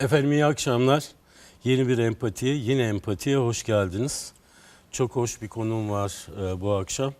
Efendim iyi akşamlar. Yeni bir empatiye, yine empatiye hoş geldiniz. Çok hoş bir konuğum var e, bu akşam.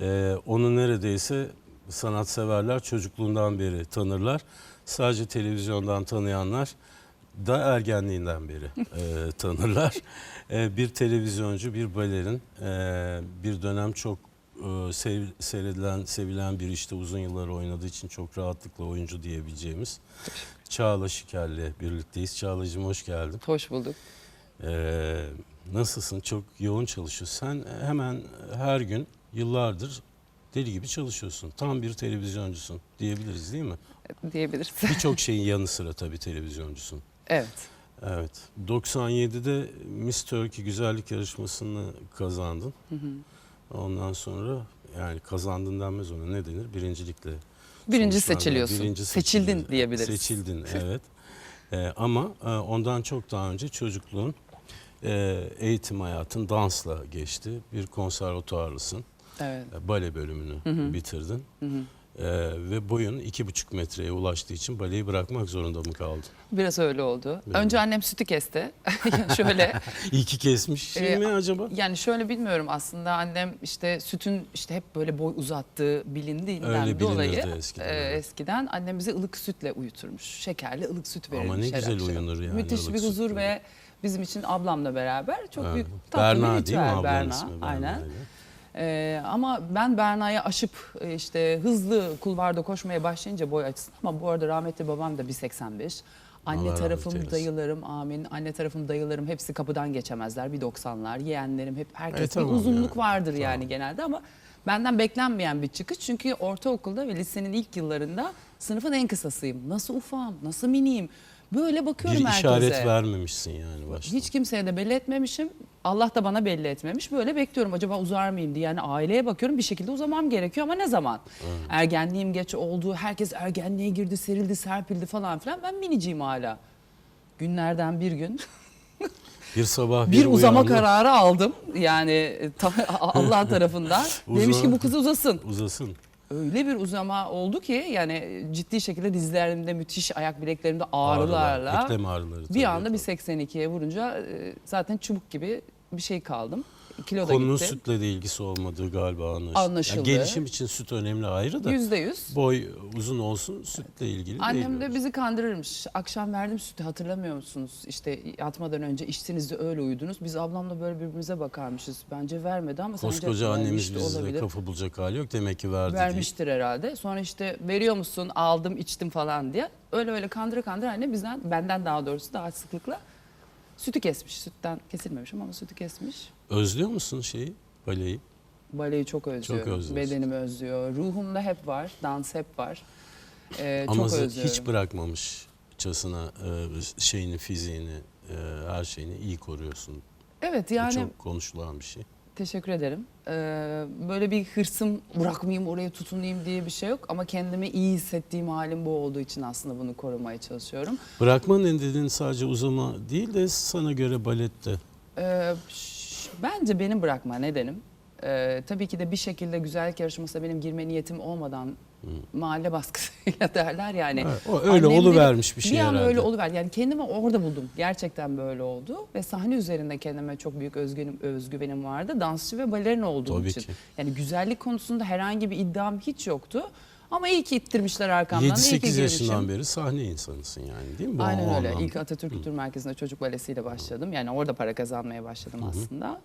E, onu neredeyse sanatseverler çocukluğundan beri tanırlar. Sadece televizyondan tanıyanlar da ergenliğinden beri e, tanırlar. E, bir televizyoncu, bir balerin, e, bir dönem çok e, sev- seyredilen, sevilen bir işte uzun yıllar oynadığı için çok rahatlıkla oyuncu diyebileceğimiz Çağla Şiker'le birlikteyiz. Çağla'cığım hoş geldin. Hoş bulduk. Ee, nasılsın? Çok yoğun çalışıyorsun. Sen hemen her gün yıllardır deli gibi çalışıyorsun. Tam bir televizyoncusun diyebiliriz değil mi? Diyebiliriz. Birçok şeyin yanı sıra tabii televizyoncusun. evet. Evet. 97'de Miss Turkey güzellik yarışmasını kazandın. Hı hı. Ondan sonra yani kazandın denmez ona ne denir? Birincilikle. Birinci seçiliyorsun. Birinci Seçildin seçildin. diyebiliriz. Seçildin evet. Ee, ama e, ondan çok daha önce çocukluğun e, eğitim hayatın dansla geçti. Bir konservatuarlısın. Evet. E, Bale bölümünü Hı hı. bitirdin. Hı hı. E, ve boyun iki buçuk metreye ulaştığı için baleyi bırakmak zorunda mı kaldın? Biraz öyle oldu. Öyle. Önce annem sütü kesti. şöyle İyi ki kesmiş şey Ee, mi acaba? yani şöyle bilmiyorum aslında annem işte sütün işte hep böyle boy uzattığı bilindiğinden Öyle dolayı eskiden, e, evet. eskiden annem bize ılık sütle uyuturmuş. Şekerli ılık süt verirmiş. Ama ne güzel akşam. uyunur yani Müthiş bir huzur sütle. ve bizim için ablamla beraber çok Evet. büyük tatlı bir Berna ritüel. mi ablanın Berna? Berna aynen. ile. Ee, ama ben Berna'ya aşıp e, işte hızlı kulvarda koşmaya başlayınca boy açısından ama bu arada rahmetli babam da 1.85. Anne Allah tarafım dayılarım amin. Anne tarafım dayılarım hepsi kapıdan geçemezler. Bir 90'lar. Yeğenlerim hep herkes E, tamam bir uzunluk yani. vardır yani Tamam. genelde ama benden beklenmeyen bir çıkış. Çünkü ortaokulda ve lisenin ilk yıllarında sınıfın en kısasıyım. Nasıl ufağım, nasıl miniyim. Böyle bakıyorum Bir herkese. işaret vermemişsin yani başta. Hiç kimseye de belli etmemişim. Allah da bana belli etmemiş. Böyle bekliyorum acaba uzar mıyım diye. Yani aileye bakıyorum bir şekilde uzamam gerekiyor ama ne zaman? Ergenliğim geç oldu. Herkes ergenliğe girdi, serildi, serpildi falan filan. Ben miniciyim hala. Günlerden bir gün Bir sabah bir uzama uyandın, kararı aldım. Yani ta- Allah tarafından. Demiş ki bu kız uzasın. Uzasın. Öyle bir uzama oldu ki yani ciddi şekilde dizlerimde müthiş ayak bileklerimde ağrılarla. Ağrılar, eklem ağrıları. tabii. Bir anda bir 82'ye vurunca e, zaten çubuk gibi bir şey kaldım. Kilo da Konunun gitti. sütle de ilgisi olmadığı galiba anlaşıldı. Anlaşıldı. Yani gelişim için süt önemli ayrı da Yüzde yüz. boy uzun olsun sütle ilgili Annem değil. de bizi kandırırmış. Akşam verdim sütü hatırlamıyor musunuz? İşte yatmadan önce içtiniz de öyle uyudunuz. Biz ablamla böyle birbirimize bakarmışız. Bence vermedi ama sence Koskoca annemiz bizde kafa bulacak hali yok. Demek ki verdi. Vermiştir herhalde. Sonra işte veriyor musun aldım içtim falan diye. Öyle öyle kandıra kandıra anne bizden benden daha doğrusu daha sıklıkla sütü kesmiş. Sütten kesilmemiş ama sütü kesmiş. Özlüyor musun şeyi, baleyi? Baleyi çok özlüyorum. özlüyorsun. Bedenim özlüyor. Ruhumda hep var. Dans hep var. Ee, Ama çok özlüyorum. hiç bırakmamışçasına e, şeyini, fiziğini, e, her şeyini iyi koruyorsun. Evet Bu yani çok konuşulan bir şey. teşekkür ederim. Ee, böyle bir hırsım bırakmayayım oraya tutunayım diye bir şey yok. Ama kendimi iyi hissettiğim halim bu olduğu için aslında bunu korumaya çalışıyorum. Bırakma nedeni sadece uzama değil de sana göre balette. Ee, bence benim bırakma nedenim. Ee, tabii ki de bir şekilde güzellik yarışmasına benim girme niyetim olmadan mahalle baskısıyla derler yani. Evet, o öyle Annemlerin- oluvermiş bir şey Bir an herhalde. öyle oluver. Yani kendimi orada buldum. Gerçekten böyle oldu. Ve sahne üzerinde kendime çok büyük özgüvenim, özgüvenim vardı. Dansçı ve balerin olduğum Tabii için. ki. Yani güzellik konusunda herhangi bir iddiam hiç yoktu. Ama iyi ki ittirmişler arkamdan. iyi ki 7-8 girmişim. yaşından beri sahne insanısın yani değil mi? Bu Aynen öyle. anlamda. İlk Atatürk Kültür Merkezi'nde çocuk balesiyle başladım. Yani orada para kazanmaya başladım aslında.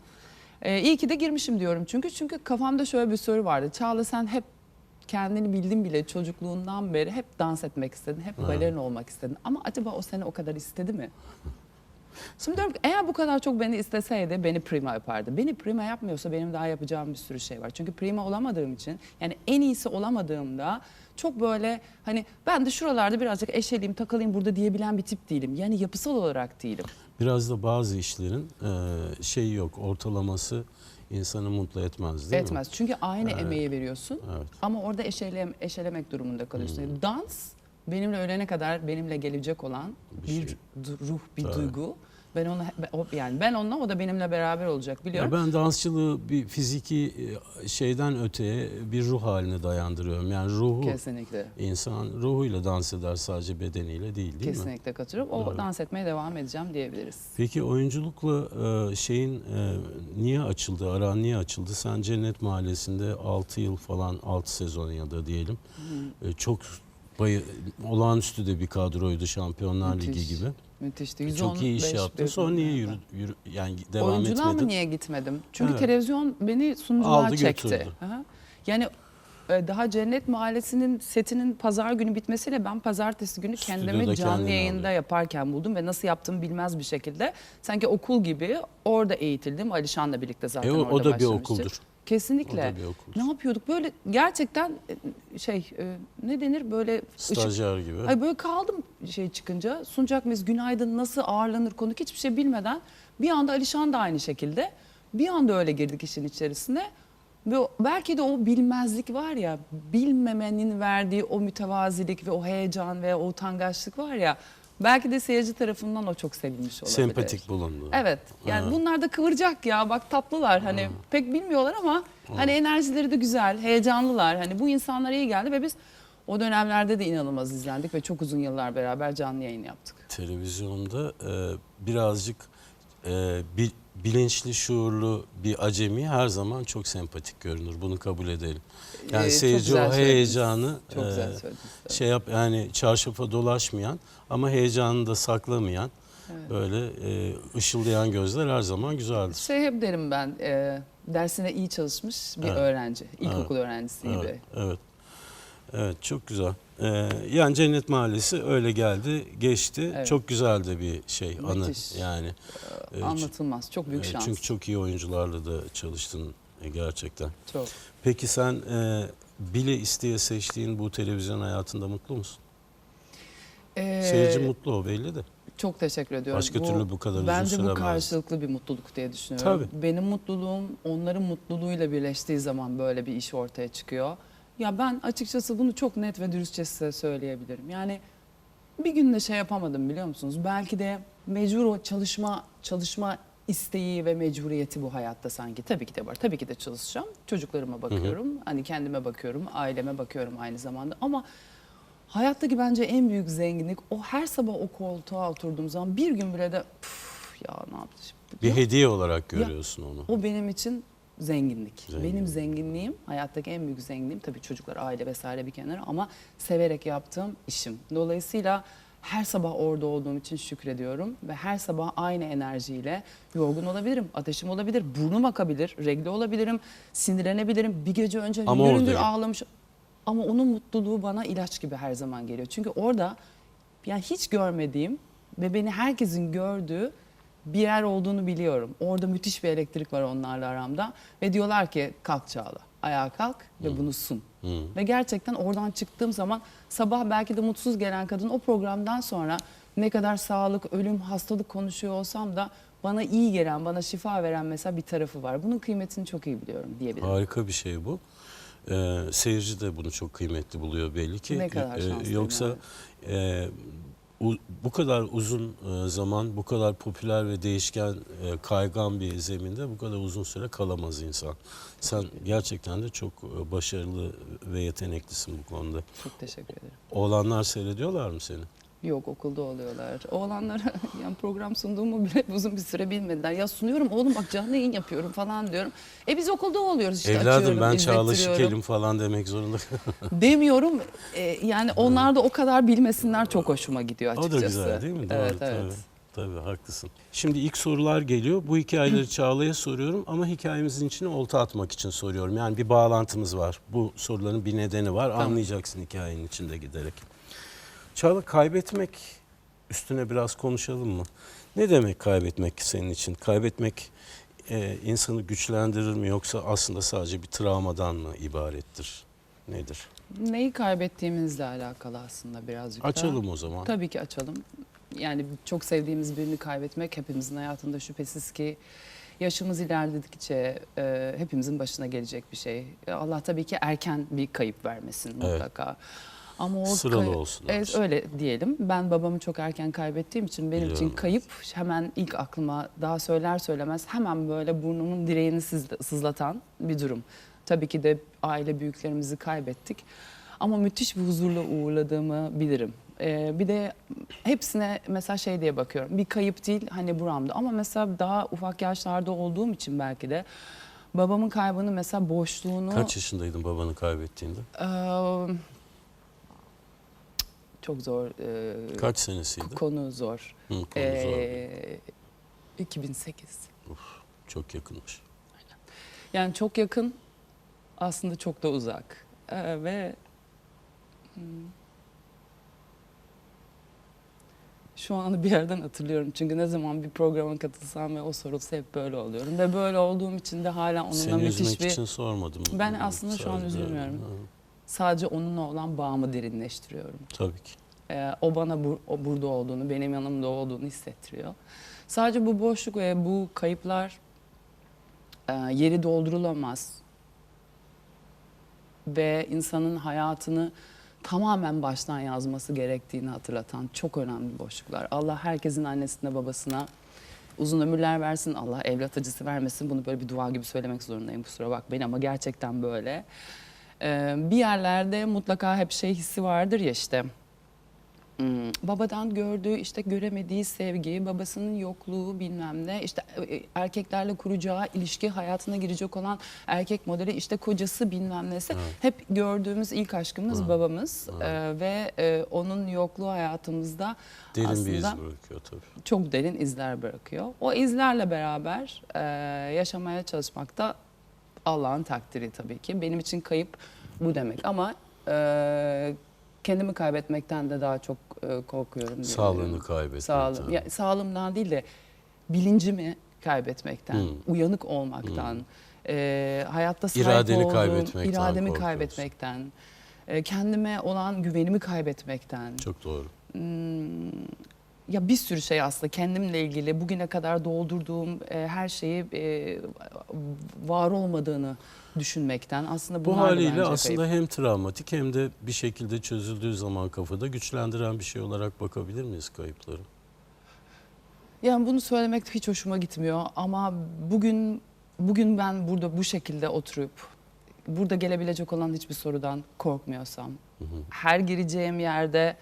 Ee, iyi ki de girmişim diyorum çünkü. Çünkü kafamda şöyle bir soru vardı. Çağla sen hep kendini bildin bile çocukluğundan beri hep dans etmek istedin. Hep balerin olmak istedin. Ama acaba o seni o kadar istedi mi? Şimdi diyorum ki eğer bu kadar çok beni isteseydi beni prima yapardı. Beni prima yapmıyorsa benim daha yapacağım bir sürü şey var. Çünkü prima olamadığım için yani en iyisi olamadığımda çok böyle hani ben de şuralarda birazcık eşeleyim takılayım burada diyebilen bir tip değilim. Yani yapısal olarak değilim. Biraz da bazı işlerin e, şeyi yok, ortalaması insanı mutlu etmez değil mi? Etmez. Çünkü aynı Evet. emeği veriyorsun Evet. ama orada eşelem, eşelemek durumunda kalıyorsun. Yani dans benimle ölene kadar benimle gelecek olan Bir bir, şey. ruh, bir Tabii. duygu. Ben ona o- yani ben onunla o da benimle beraber olacak Ya biliyorum. ben dansçılığı bir fiziki e, şeyden öteye bir ruh haline dayandırıyorum. Yani ruhu Kesinlikle. insan ruhuyla dans eder sadece bedeniyle değil değil mi? Kesinlikle katılıyorum. O Doğru. dans etmeye devam edeceğim diyebiliriz. Peki oyunculukla e, şeyin e, niye açıldı, aran niye açıldı? Sen Cennet Mahallesi'nde 6 yıl falan 6 sezon ya da diyelim. E, çok bayı, olağanüstü de bir kadroydu Şampiyonlar Müthiş. Ligi gibi. Müthişti. Çok iyi iş 115 yaptın. Sonra niye yürü, yürü yani devam Oyunculuğa etmedin? mı niye gitmedim? Çünkü Evet. televizyon beni sunuculuğa Aldı çekti. götürdü. Aha. Yani e, daha Cennet Mahallesi'nin setinin pazar günü bitmesiyle ben pazartesi günü Stüdyoda kendimi canlı yayında alıyor. yaparken buldum ve nasıl yaptığımı bilmez bir şekilde. Sanki okul gibi orada eğitildim. Alişan'la birlikte zaten E, o, orada o da bir okuldur. Kesinlikle. O da bir okuldur. Ne yapıyorduk? Böyle gerçekten e, şey e, ne denir böyle ışık Stajyer gibi. Ay böyle kaldım şey çıkınca sunacak mıyız günaydın nasıl ağırlanır konuk hiçbir şey bilmeden bir anda Alişan da aynı şekilde bir anda öyle girdik işin içerisine ve belki de o bilmezlik var ya bilmemenin verdiği o mütevazilik ve o heyecan ve o utangaçlık var ya belki de seyirci tarafından o çok sevilmiş olabilir. Sempatik bulundu. Evet. Yani Ha. bunlar da kıvıracak ya. Bak tatlılar. Hani pek bilmiyorlar ama hani enerjileri de güzel, heyecanlılar. Hani bu insanlara iyi geldi ve biz o dönemlerde de inanılmaz izlendik ve çok uzun yıllar beraber canlı yayın yaptık. Televizyonda e, birazcık e, bi- bilinçli, şuurlu bir acemi her zaman çok sempatik görünür. Bunu kabul edelim. Yani Ee, seyirci o heyecanı Çok e, şey yap yani çarşafa dolaşmayan ama heyecanını da saklamayan Evet. böyle e, ışıldayan gözler her zaman güzeldir. Şey hep derim ben, e, dersine iyi çalışmış bir Evet. öğrenci. İlkokul öğrencisi gibi. Evet, evet. Evet, çok güzel. Ee, yani Cennet Mahallesi öyle geldi, geçti. Evet. Çok güzel de bir şey, anı Müthiş. yani. Ee, Anlatılmaz. Çok büyük e, şans. Çünkü çok iyi oyuncularla da çalıştın e, gerçekten. Çok. Peki sen e, bile isteye seçtiğin bu televizyon hayatında mutlu musun? Ee, Seyirci mutlu o belli de. Çok teşekkür ediyorum. Başka türlü bu kadar uzun Bence bu karşılıklı bir mutluluk diye düşünüyorum. Tabii. Benim mutluluğum onların mutluluğuyla birleştiği zaman böyle bir iş ortaya çıkıyor. Ya ben açıkçası bunu çok net ve dürüstçe size söyleyebilirim. Yani bir günde şey yapamadım biliyor musunuz? Belki de mecbur o çalışma çalışma isteği ve mecburiyeti bu hayatta sanki. Tabii ki de var. Tabii ki de çalışacağım. Çocuklarıma bakıyorum. Hani kendime bakıyorum, aileme bakıyorum aynı zamanda. Ama hayattaki bence en büyük zenginlik o her sabah o koltuğa oturduğum zaman bir gün bile de "Püf, ya ne yaptı şimdi? Bir Ya, hediye olarak görüyorsun onu. o benim için zenginlik. Zenginlik. Benim zenginliğim, hayattaki en büyük zenginliğim tabii çocuklar, aile vesaire bir kenara ama severek yaptığım işim. Dolayısıyla her sabah orada olduğum için şükrediyorum ve her sabah aynı enerjiyle yorgun olabilirim, ateşim olabilir, burnum akabilir, regle olabilirim, sinirlenebilirim. Bir gece önce Ama ağlamış. Ama onun mutluluğu bana ilaç gibi her zaman geliyor. Çünkü orada yani hiç görmediğim ve beni herkesin gördüğü bir yer olduğunu biliyorum. Orada müthiş bir elektrik var onlarla aramda ve diyorlar ki kalk Çağla, ayağa kalk ve bunu sun. Hı. Ve gerçekten oradan çıktığım zaman sabah belki de mutsuz gelen kadın o programdan sonra ne kadar sağlık, ölüm, hastalık konuşuyor olsam da bana iyi gelen, bana şifa veren mesela bir tarafı var. Bunun kıymetini çok iyi biliyorum diyebilirim. Harika bir şey bu. Ee, seyirci de bunu çok kıymetli buluyor belli ki. Ne kadar Ee, şanslıyım Yoksa e, u- bu kadar uzun e, zaman, bu kadar popüler ve değişken, e, kaygan bir zeminde bu kadar uzun süre kalamaz insan. Sen gerçekten de çok e, başarılı ve yeteneklisin bu konuda. Çok teşekkür ederim. Oğlanlar seyrediyorlar mı seni? Yok okulda oluyorlar. Oğlanlara yani program sunduğumu bile uzun bir süre bilmediler. Ya sunuyorum oğlum bak canlı yayın yapıyorum falan diyorum. E biz okulda oluyoruz işte Evladım açıyorum, ben Çağla. Şikel'im falan demek zorunda. Demiyorum. E, yani onlar da o kadar bilmesinler çok hoşuma gidiyor o açıkçası. da güzel değil mi? Doğru, evet evet. Tabii. Tabii haklısın. Şimdi ilk sorular geliyor. Bu hikayeleri Çağla'ya soruyorum ama hikayemizin içine olta atmak için soruyorum. Yani bir bağlantımız var. Bu soruların bir nedeni var. Tamam. Anlayacaksın hikayenin içinde giderek. Çağla kaybetmek üstüne biraz konuşalım mı? Ne demek kaybetmek senin için? Kaybetmek e, insanı güçlendirir mi yoksa aslında sadece bir travmadan mı ibarettir? Nedir? Neyi kaybettiğimizle alakalı aslında birazcık da. Açalım o zaman. Tabii ki açalım. Yani çok sevdiğimiz birini kaybetmek hepimizin hayatında şüphesiz ki yaşımız ilerledikçe e, hepimizin başına gelecek bir şey. E, Allah tabii ki erken bir kayıp vermesin Evet. Ama o Sıralı olsun Evet, öyle diyelim. Ben babamı çok erken kaybettiğim için benim için Biliyorum. kayıp hemen ilk aklıma daha söyler söylemez hemen böyle burnumun direğini sızla- sızlatan bir durum. Tabii ki de aile büyüklerimizi kaybettik. Ama müthiş bir huzurla uğurladığımı bilirim. Ee, bir de hepsine mesela şey diye bakıyorum. Bir kayıp değil hani buramda. Ama mesela daha ufak yaşlarda olduğum için belki de babamın kaybını mesela boşluğunu... Kaç yaşındaydın babanı kaybettiğinde? Eee, çok zor. eee, Kaç senesiydi? Konu zor. Hı, konu zor. Eee, 2008. Çok yakınmış. Yani çok yakın aslında çok da uzak. Eee, ve hmm, şu anı bir yerden hatırlıyorum. Çünkü ne zaman bir programa katılsam ve o sorulsa hep böyle oluyorum. Ve böyle olduğum için de hala onunla Seni müthiş üzmek bir... için sormadım. Ben aslında şu an üzülmüyorum. Ha, Sadece onunla olan bağımı derinleştiriyorum. Tabii ki. Ee, o bana bur- o burada olduğunu, benim yanımda olduğunu hissettiriyor. Sadece bu boşluk ve bu kayıplar e, yeri doldurulamaz. Ve insanın hayatını tamamen baştan yazması gerektiğini hatırlatan çok önemli boşluklar. Allah herkesin annesine babasına uzun ömürler versin. Allah evlat acısı vermesin. Bunu böyle bir dua gibi söylemek zorundayım kusura bakmayın ama gerçekten böyle. Ee, bir yerlerde mutlaka hep şey hissi vardır ya işte. Hmm, babadan gördüğü işte göremediği sevgi, babasının yokluğu bilmem ne, işte e, erkeklerle kuracağı ilişki, hayatına girecek olan erkek modeli, işte kocası bilmem nesi. Evet. Hep gördüğümüz ilk aşkımız Evet. babamız Evet. Ee, ve e, onun yokluğu hayatımızda Derin aslında bir iz bırakıyor tabii. çok derin izler bırakıyor. O izlerle beraber e, yaşamaya çalışmak da Allah'ın takdiri tabii ki. Benim için kayıp bu demek ama e, kendimi kaybetmekten de daha çok e, korkuyorum. Sağlığını kaybetmek. Sağlığım, ya, sağlığımdan değil de bilincimi kaybetmekten, Hmm. uyanık olmaktan, e, hayatta sahip İradeni olduğum kaybetmekten irademi kaybetmekten, e, kendime olan güvenimi kaybetmekten. Çok doğru. Hmm, ya bir sürü şey aslında kendimle ilgili bugüne kadar doldurduğum e, her şeyi e, var olmadığını düşünmekten aslında Bu haliyle aslında kayıp. hem travmatik hem de bir şekilde çözüldüğü zaman kafada güçlendiren bir şey olarak bakabilir miyiz kayıpları? Yani bunu söylemek hiç hoşuma gitmiyor ama bugün bugün ben burada bu şekilde oturup burada gelebilecek olan hiçbir sorudan korkmuyorsam, her gireceğim yerde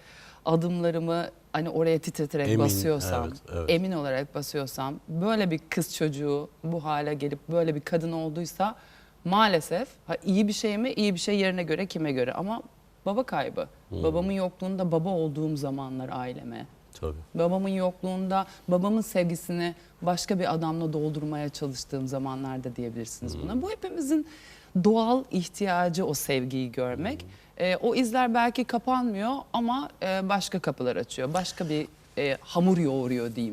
adımlarımı hani oraya titreterek Emin, basıyorsam, evet, evet. emin olarak basıyorsam, böyle bir kız çocuğu bu hale gelip böyle bir kadın olduysa maalesef ha, iyi bir şey mi? İyi bir şey yerine göre kime göre ama baba kaybı. Babamın yokluğunda baba olduğum zamanlar aileme. Tabii. Babamın yokluğunda babamın sevgisini başka bir adamla doldurmaya çalıştığım zamanlarda diyebilirsiniz buna. Bu hepimizin doğal ihtiyacı o sevgiyi görmek. Ee, o izler belki kapanmıyor ama e, başka kapılar açıyor. Başka bir e, hamur yoğuruyor diyeyim.